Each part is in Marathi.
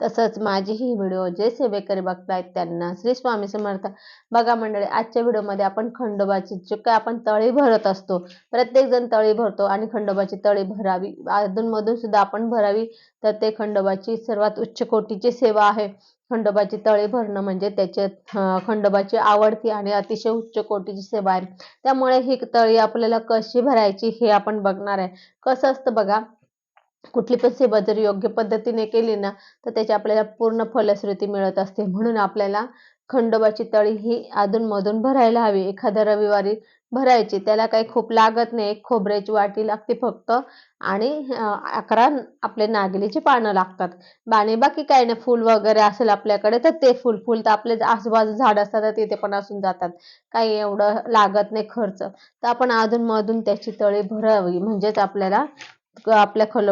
तसंच माझी ही व्हिडिओ जे सेवेकरी बघतायत त्यांना श्री स्वामी समर्थ. बघा मंडळी आजच्या व्हिडिओमध्ये आपण खंडोबाची जे काय आपण तळी भरत असतो. प्रत्येक जण तळी भरतो आणि खंडोबाची तळी भरावी. अधूनमधून सुद्धा आपण भरावी. तर ते खंडोबाची सर्वात उच्च कोटीची सेवा आहे. खंडोबाची तळी भरणं म्हणजे त्याच्यात खंडोबाची आवडती आणि अतिशय उच्च कोटीची सेवा आहे. त्यामुळे ही तळी आपल्याला कशी भरायची हे आपण बघणार आहे. कसं असतं बघा कुठली पण सेवा जर योग्य पद्धतीने केली ना तर त्याची आपल्याला पूर्ण फलश्रुती मिळत असते. म्हणून आपल्याला खंडोबाची तळी ही अधूनमधून भरायला हवी. एखाद्या रविवारी भरायची. त्याला काही खूप लागत नाही. एक खोबऱ्याची वाटी लागते फक्त आणि अकरा आपले नागलीची पानं लागतात. आणि बाकी काही नाही. फुल वगैरे असेल आपल्याकडे तर ते फुल फुल तर आपले आजूबाजू झाड असतात तर तिथे पण असून जातात. काही एवढं लागत नाही खर्च. तर आपण अधूनमधून त्याची तळी भरावी. म्हणजेच आपल्याला आपल्या खल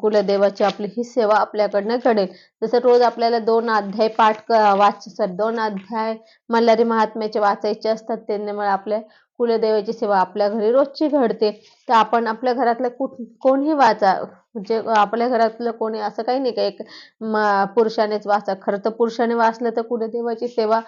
कुलदेवाची आपली ही सेवा आपल्याकडनं घडेल. जसं रोज आपल्याला दोन अध्याय पाठ वाच सर दोन अध्याय मल्हारी महात्म्याचे वाचायचे असतात त्यांनीमुळे आपल्या कुलदेवाची सेवा आपल्या घरी रोजची घडते. तर आपण आपल्या घरातलं कुठ कोणीही वाचा म्हणजे आपल्या घरातलं कोणी असं काही नाही का एक पुरुषानेच वाचा. खरं तर पुरुषाने वाचलं तर कुलदेवाची सेवा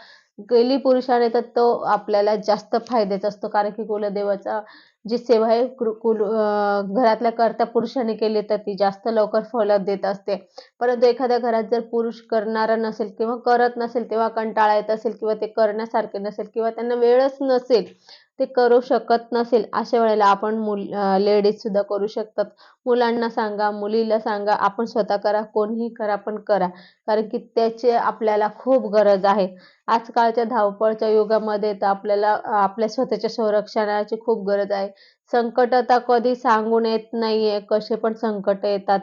केली पुरुषाने तर तो आपल्याला जास्त फायद्याचा असतो कारण की कुलदेवाचा जी सेवा आहे कुल घरातल्या करता पुरुषाने केली तर ती जास्त लवकर फल देत असते. परंतु एखाद्या घरात जर पुरुष करणारा नसेल किंवा करत नसेल तेव्हा कंटाळा येत असेल किंवा ते करण्यासारखे नसेल किंवा त्यांना वेळच नसेल ते करू शकत नसेल अशा वेळेला आपण मुल लेडीज सुद्धा करू शकतात. मुलांना सांगा मुलीला सांगा आपण स्वतः करा कोणीही करा पण करा. कारण की त्याची आपल्याला खूप गरज आहे. आजकालच्या धावपळच्या युगामध्ये तर आपल्याला आपल्या स्वतःच्या संरक्षणाची खूप गरज आहे. संकट आता कधी सांगून येत नाहीये कसे पण संकट येतात.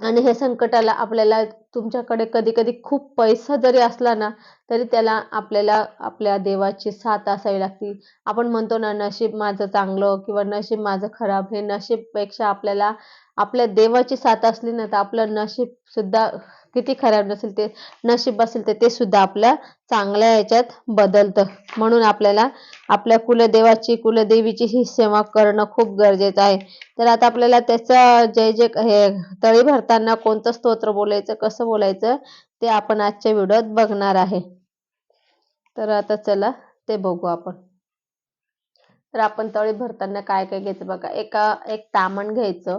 आणि हे संकटाला आपल्याला तुमच्याकडे कधी कधी खूप पैसा जरी असला ना तरी त्याला आपल्याला आपल्या देवाची साथ असावी लागते. आपण म्हणतो ना नशीब माझं चांगलं किंवा नशीब माझं खराब हे नशीबपेक्षा आपल्याला आपल्या देवाची साथ असली ना तर आपलं नशीब सुद्धा किती खराब नसेल ते नशीब असेल तर ते सुद्धा आपल्या चांगल्या याच्यात बदलतं. म्हणून आपल्याला आपल्या कुलदेवाची कुलदेवीची ही सेवा करणं खूप गरजेचं आहे. तर आता आपल्याला त्याचं जे जे हे तळी भरताना कोणतं स्तोत्र बोलायचं कसं बोलायचं? ते आपण आजच्या व्हिडिओत बघणार आहे. तर आता चला ते बघू आपण. तर आपण तळी भरताना काय काय घ्यायचं बघा. एका एक तामण घ्यायचं.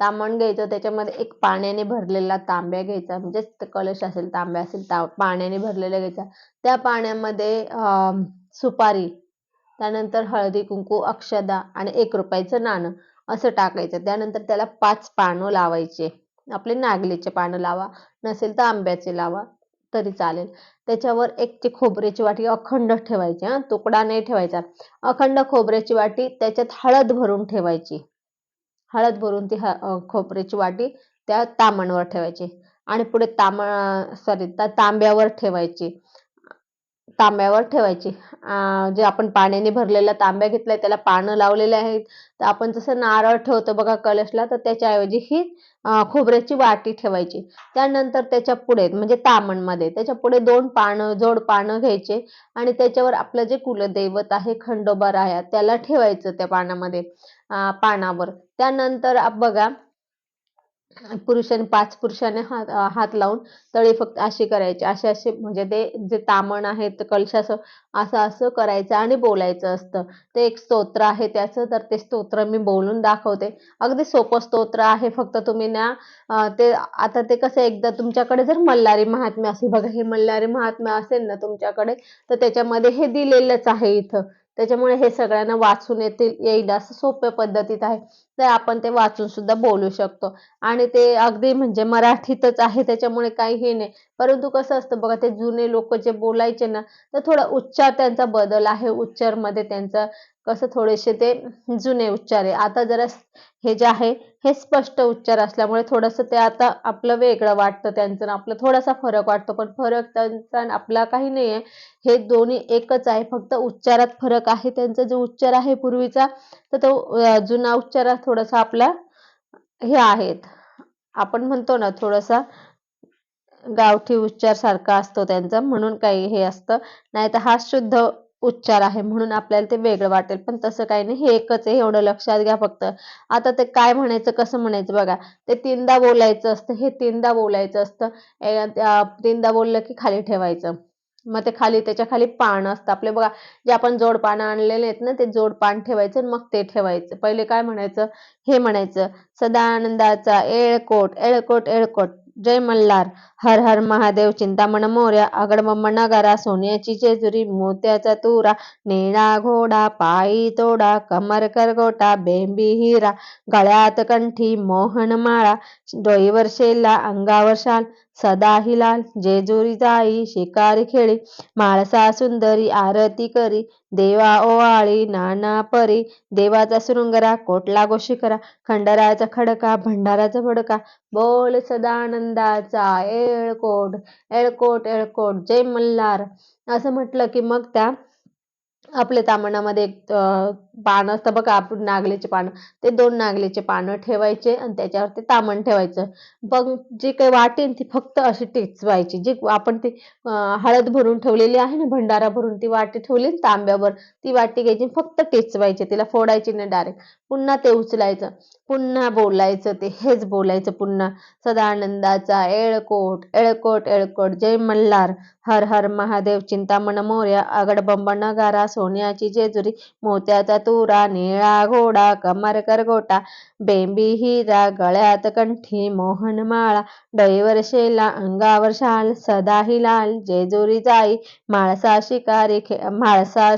तामण घ्यायचं त्याच्यामध्ये एक पाण्याने भरलेला तांब्या घ्यायचा. म्हणजे कलश असेल तांब्या असेल ता पाण्याने भरलेला घ्यायचा. त्या पाण्यामध्ये सुपारी त्यानंतर हळदी कुंकू अक्षदा आणि एक रुपयाचं नाणं असं टाकायचं. त्यानंतर त्याला पाच पानं लावायचे. आपले नागलीचे पानं लावा नसेल तर आंब्याचे लावा तरी चालेल. त्याच्यावर एक ती खोबऱ्याची वाटी अखंड ठेवायची हा. तुकडा नाही ठेवायचा. अखंड खोबऱ्याची वाटी त्याच्यात हळद भरून ठेवायची. हळद भरून ती खोबऱ्याची वाटी त्या तांबणवर ठेवायची आणि पुढे तांब सॉरी त्या तांब्यावर ठेवायची. तांब्यावर ठेवायची. जे आपण पाण्याने भरलेला तांब्या घेतलाय त्याला पानं लावलेले आहेत. तर आपण जसं नारळ ठेवतो बघा कलशला तर त्याच्याऐवजी ही खोबऱ्याची वाटी ठेवायची. त्यानंतर त्याच्या पुढे म्हणजे तामणमध्ये त्याच्या पुढे दोन पानं जोड पानं घ्यायचे. आणि त्याच्यावर आपलं जे कुलदैवत आहे खंडोबा आहे त्याला ठेवायचं त्या पानामध्ये पानावर. त्यानंतर बघा पुरुषाने पाच पुरुषाने हात हात लावून तळी फक्त अशी करायची. असे असे म्हणजे ते जे तामण आहे कलशाचं असं असं करायचं आणि बोलायचं असतं. ते एक स्तोत्र आहे त्याचं तर ते स्तोत्र मी बोलून दाखवते. अगदी सोपं स्तोत्र आहे फक्त तुम्ही ना ते आता ते कसं एकदा तुमच्याकडे जर मल्हारी महात्म्य असेल बघा हे मल्हारी महात्म्य असेल ना तुमच्याकडे तर त्याच्यामध्ये हे दिलेलंच आहे इथं. त्याच्यामुळे हे सगळ्यांना वाचून येतील येईल असं सोप्या पद्धतीत आहे. तर आपण ते वाचून सुद्धा बोलू शकतो. आणि ते अगदी म्हणजे मराठीतच आहे त्याच्यामुळे काही हे नाही. परंतु कसं असतं बघा ते जुने लोक जे बोलायचे ना तर थोडा उच्चार त्यांचा बदल आहे उच्चारमध्ये त्यांचा. कसं थोडेसे ते जुने उच्चार आहे. आता जरा हे जे आहे हे स्पष्ट उच्चार असल्यामुळे थोडंसं ते आता आपलं वेगळं वाटतं त्यांचं आपलं थोडासा फरक वाटतो. पण फरक त्यांचा आपला काही नाही आहे. हे दोन्ही एकच आहे. फक्त उच्चारात फरक आहे. त्यांचा जो उच्चार आहे पूर्वीचा तर तो जुना उच्चार थोडासा आपला हे आहेत. आपण म्हणतो ना थोडासा गावठी उच्चार सारखा असतो त्यांचा म्हणून काही हे असतं. नाही तर हा शुद्ध उच्चार आहे म्हणून आपल्याला ते वेगळं वाटेल. पण तसं काही नाही हे एकच आहे एवढं लक्षात घ्या फक्त. आता ते काय म्हणायचं कसं म्हणायचं बघा. ते तीनदा बोलायचं असतं हे तीनदा बोलायचं असतं. तीनदा बोललं की खाली ठेवायचं. मग ते खाली त्याच्याखाली पान असतं. आपले बघा जे आपण जोड पानं आणलेले आहेत ना ते जोड पान ठेवायचं आणि मग ते ठेवायचं. पहिले काय म्हणायचं? हे म्हणायचं सदानंदाचा एळकोट एळकोट एळकोट. जय मल्हार. हर हर महादेव चिंतामण मोर्या अगडबंब नगारा सोन्याची जेजुरी मोत्याचा तुरा निळा घोडा पायी तोडा कमर करगोटा बेंबी हिरा गळ्यात कंठी मोहन माळा डोईवर शेला अंगावर शाल सदा हिलाल जेजुरी जाई शिकारी खेळी माळसा सुंदरी आरती करी देवा ओवाळी नाना परी देवाचा शृंगरा कोटला गोशिकरा खंडराचा खडका भंडाराचा भडका बोल सदानंदाचा एळकोट एळकोट एळकोट जय मल्हार. असं म्हटलं की मग त्या आपल्या तामणामध्ये पान असतं बघा आपण नागलीचे पानं. ते दोन नागलीचे पानं ठेवायचे आणि त्याच्यावरती तामण ठेवायचं. मग जे काही वाटेन ती फक्त अशी टेचवायची. जी आपण ती हळद भरून ठेवलेली आहे ना भंडारा भरून ती वाटी ठेवली तांब्यावर ती वाटी घ्यायची फक्त टेचवायची. तिला फोडायची नाही डायरेक्ट. पुन्हा ते उचलायचं. पुन्हा बोलायचं ते. हेच बोलायचं पुन्हा. सदानंदाचा एळकोट एळकोट एळकोट. जय मल्हार. हर हर महादेव. चिंतामण मोर्या. अगडबंब नगारा सोन्याची जेजुरी. मोत्याचा तुरा निळा घोडा कमर करगोटा बेंबी हिरा गळ्यात कंठी मोहन माळा शेला अंगावर शाल सदा हिलाल जेजुरी जाई माळसा शिकारी खे म्हाळसा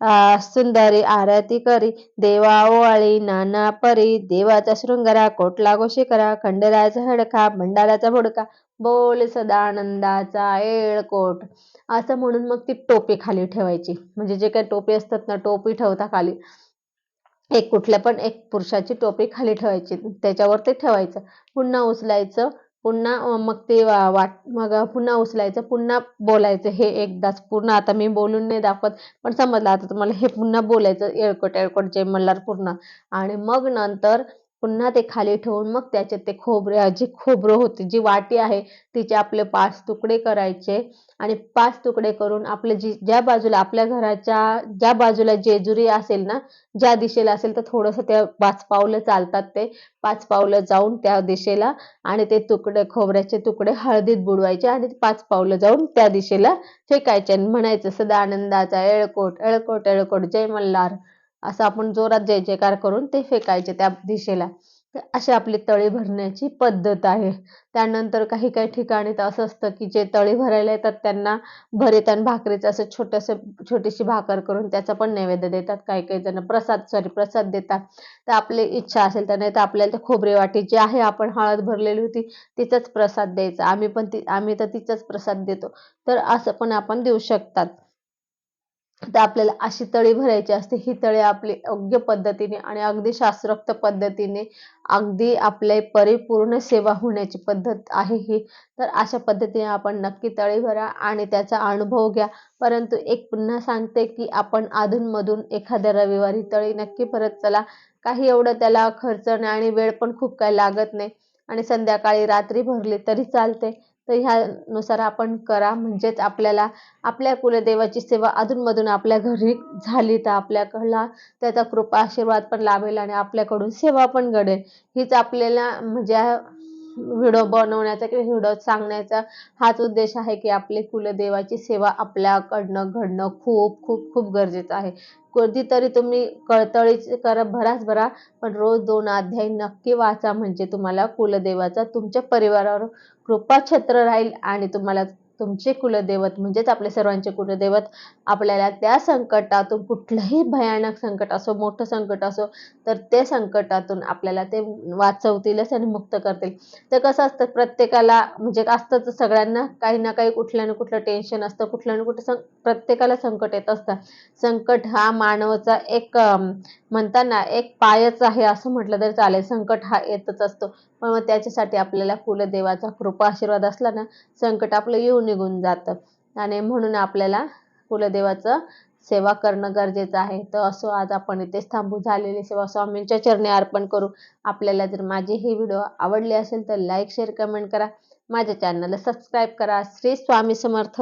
सुंदरी आरती करी देवा ओवाळी नाना परी देवाचा शृंगारा कोटला गोशिकरा खंडराचा हडका भंडाराचा भुडका बोल सदानंदाचा एळकोट असं म्हणून मग ती टोपी खाली ठेवायची. म्हणजे जे काही टोपी असतात ना टोपी ठेवता खाली. एक कुठल्या पण एक पुरुषाची टोपी खाली ठेवायची. त्याच्यावर ते ठेवायचं. पुन्हा उचलायचं. पुन्हा मग ते वा- वाट मग पुन्हा उचलायचं पुन्हा बोलायचं हे एकदाच पूर्ण. आता मी बोलून नाही दाखवत पण समजलं आता तुम्हाला हे पुन्हा बोलायचं येळकोट येळकोट जे मल्हार पूर्ण. आणि मग नंतर पुन्हा ते खाली ठेवून मग त्याच्यात ते खोबरे जी खोबरं होती जी वाटी आहे तिचे आपले पाच तुकडे करायचे. आणि पाच तुकडे करून आपले जी ज्या बाजूला आपल्या घराच्या ज्या बाजूला जेजुरी असेल ना ज्या दिशेला असेल तर थोडंसं त्या पाच पावलं चालतात ते. पाच पावलं जाऊन त्या दिशेला आणि ते तुकडे खोबऱ्याचे तुकडे हळदीत बुडवायचे आणि पाच पावलं जाऊन त्या दिशेला फेकायचे आणि म्हणायचं सदा आनंदाचा एळकोट एळकोट एळकोट जय मल्हार. असं आपण जोरात जय जयकार करून ते फेकायचे त्या दिशेला. तर अशी आपली तळी भरण्याची पद्धत आहे. त्यानंतर काही काही ठिकाणी तर असं असतं की जे तळी भरायला येतात त्यांना भरीत आणि भाकरीचं असं छोटंसं छोटीशी भाकर करून त्याचा पण नैवेद्य देतात. काही काही जण प्रसाद सॉरी प्रसाद देतात. तर आपली इच्छा असेल तर नाही तर आपल्याला ते खोबरे वाटी जी आहे आपण हळद भरलेली होती तिचाच प्रसाद द्यायचा. आम्ही पण ती आम्ही तर तिचाच प्रसाद देतो. तर असं पण आपण देऊ शकतात. तर आपल्याला अशी तळी भरायची असते. ही तळी आपली योग्य पद्धतीने आणि अगदी शास्त्रोक्त पद्धतीने अगदी आपले परिपूर्ण सेवा होण्याची पद्धत आहे ही. तर अशा पद्धतीने आपण नक्की तळी भरा आणि त्याचा अनुभव घ्या. परंतु एक पुन्हा सांगते की आपण अधूनमधून एखाद्या रविवारी तळी नक्की भरत चला. काही एवढं त्याला खर्च नाही आणि वेळ पण खूप काही लागत नाही. आणि संध्याकाळी रात्री भरली तरी चालते. तर ह्यानुसार आपण करा. म्हणजेच आपल्याला आपल्या कुलदेवाची सेवा अधूनमधून आपल्या घरी झाली तर आपल्याकडला त्याचा कृपा आशीर्वाद पण लाभेल आणि आपल्याकडून सेवा पण घडेल. हीच आपल्याला म्हणजे व्हिडिओ बनवण्याचा किंवा व्हिडिओ सांगण्याचा हाच उद्देश आहे की आपली कुलदेवाची सेवा आपल्याकडनं घडणं खूप खूप खूप गरजेचं आहे. कधीतरी तुम्ही कळतळीच करा भराच भरा पण रोज दोन अध्याय नक्की वाचा म्हणजे तुम्हाला कुलदेवाचा तुमच्या परिवारावर कृपाछत्र राहील आणि तुम्हाला तुमचे कुलदैवत म्हणजेच आपले सर्वांचे कुलदैवत आपल्याला त्या संकटातून कुठलंही भयानक संकट असो मोठं संकट असो तर ते संकटातून आपल्याला ते वाचवतीलच आणि मुक्त करतील. तर कसं असतं प्रत्येकाला म्हणजे असतंच सगळ्यांना काही ना काही कुठलं ना कुठलं टेन्शन असतं कुठलं ना कुठलं सं प्रत्येकाला संकट येत असतं. संकट हा मानवाचा एक म्हणताना एक पायच आहे असं म्हटलं तरी चालेल. संकट हा येतच असतो. पण मग त्याच्यासाठी आपल्याला कुलदेवाचा कृपा आशीर्वाद असला ना संकट आपलं येऊन निघून जातं. आणि म्हणून आपल्याला कुलदेवाचं सेवा करणं गरजेचं आहे. तर असो आज आपण इथेच थांबू. झालेली सेवा स्वामींच्या चरणी अर्पण करू. आपल्याला जर माझी ही व्हिडिओ आवडली असेल तर लाईक शेअर कमेंट करा. माझ्या चॅनलला सबस्क्राईब करा. श्री स्वामी समर्थ.